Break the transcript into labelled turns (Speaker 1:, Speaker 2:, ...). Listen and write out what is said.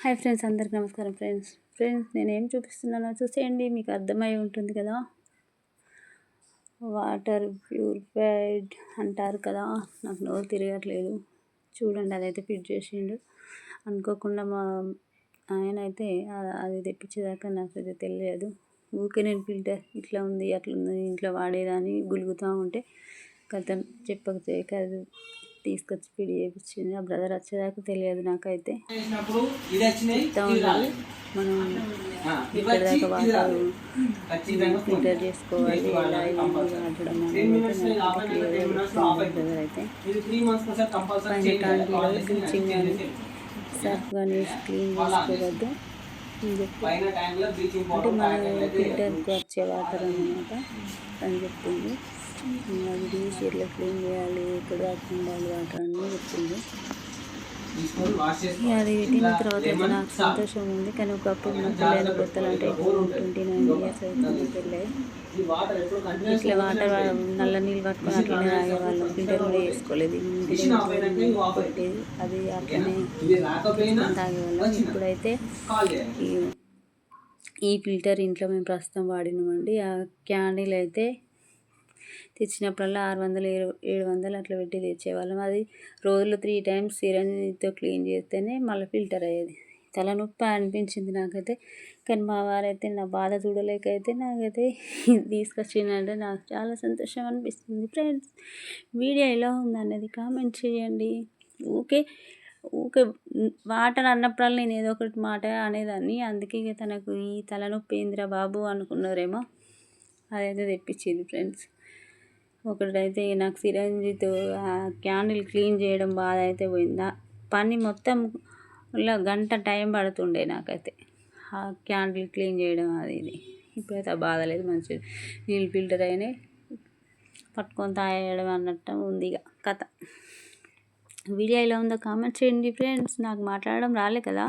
Speaker 1: Hi friends అందరికి నమస్కారం friends. Friends నేను ఏం చూపిస్తున్నానో చూసేయండి మీకు అర్థమై ఉంటుంది కదా? వాటర్ ప్యూరిఫైడ్ అంటారు కదా? నాకు నోరు తిరగట్లేదు. చూడండి అదైతే ఫిట్ చేసిండు. అనుకోకుండా మా ఆయన అయితే అది తెప్పించేదాకా నాకు తెలియదు. ఊకే నేను ఫిల్టర్ ఇట్లా ఉంది అట్లా ఉంది ఇంట్లో వాడేదాన్ని గులుగుతూ ఉంటే కథ చెప్పక చేయక తీసుకొచ్చి ఫిట్ చేయించింది ఆ బ్రదర్ వచ్చేదాకా తెలియదు నాకైతే. చెప్తా. మనం ఇక్కడ దాకా వాటర్
Speaker 2: ఫోన్
Speaker 1: ఫిల్టర్ చేసుకోవాలి ఇలా. బ్రదర్ అయితే. కానీ
Speaker 2: చేసి.
Speaker 1: సర్ఫ్ కానీ క్లీన్ చేసుకోవద్దు. అంటే మన ఫిల్టర్కి వచ్చే వాటర్ అన్నమాట అని చెప్తుంది అది తీసి క్లీన్ చేయాలి ఇక్కడ దాకా ఉండాలి వాటర్ అని చెప్తుంది
Speaker 2: తీసుకొని వాష్
Speaker 1: ఇక
Speaker 2: చేసుకోవాలి.
Speaker 1: అది పెట్టిన తర్వాత అయితే నాకు. సంతోషం ఉంది. కానీ ఒకప్పుడు నా పెళ్ళైన కొత్తలు అంటే ట్వంటీ నైన్ ఇయర్స్ అవుతుంది పెళ్ళై ఇట్లా వాటర్ నల్ల నీళ్ళు పట్టుకొని అట్లనే తాగేవాళ్ళం. ఫిల్టర్ కూడా
Speaker 2: ఆఫ్
Speaker 1: పెట్టేది అది అట్లనే తాగేవాళ్ళం. ఇప్పుడైతే ఈ ఫిల్టర్ ఇంట్లో మేము ప్రస్తుతం వాడినామండి. ఆ క్యాండిల్ అయితే తెచ్చినప్పుడల్లా ఆరు వందలు ఏడు ఏడు వందలు అట్లా పెట్టి తెచ్చేవాళ్ళం. అది రోజులో త్రీ టైమ్స్ సిరంజితో క్లీన్ చేస్తేనే మళ్ళీ ఫిల్టర్ అయ్యేది. తలనొప్పి అనిపించింది నాకైతే. కానీ మా వారైతే నా బాధ చూడలేక అయితే నాకైతే తీసుకొచ్చిందంటే నాకు చాలా సంతోషం అనిపిస్తుంది. ఫ్రెండ్స్ వీడియో ఎలా ఉందన్నది కామెంట్ చేయండి. ఊకే ఊకే వాటర్ అన్నప్పుడల్లా నేను ఏదో ఒకటి మాట అనేదాన్ని. అందుకే తనకు ఈ తలనొప్పి ఏందిరా బాబు అనుకున్నారేమో. అదైతే తెప్పించింది ఫ్రెండ్స్. ఒకటైతే నాకు సిరంజితో ఆ క్యాండిల్ క్లీన్ చేయడం బాధ అయితే పోయింది? పని మొత్తం ఇలా గంట టైం పడుతుండే నాకైతే. ఆ క్యాండిల్ క్లీన్ చేయడం అది ఇది. ఇప్పుడైతే ఆ బాధ లేదు మంచిగా నీళ్ళు ఫిల్టర్ అయినాయి. పట్టుకొని తాగేయడం అన్నట్టు ఉంది ఇక కథ. వీడియో ఇలా ఉందో కామెంట్ చేయండి ఫ్రెండ్స్. నాకు మాట్లాడడం రాలే కదా.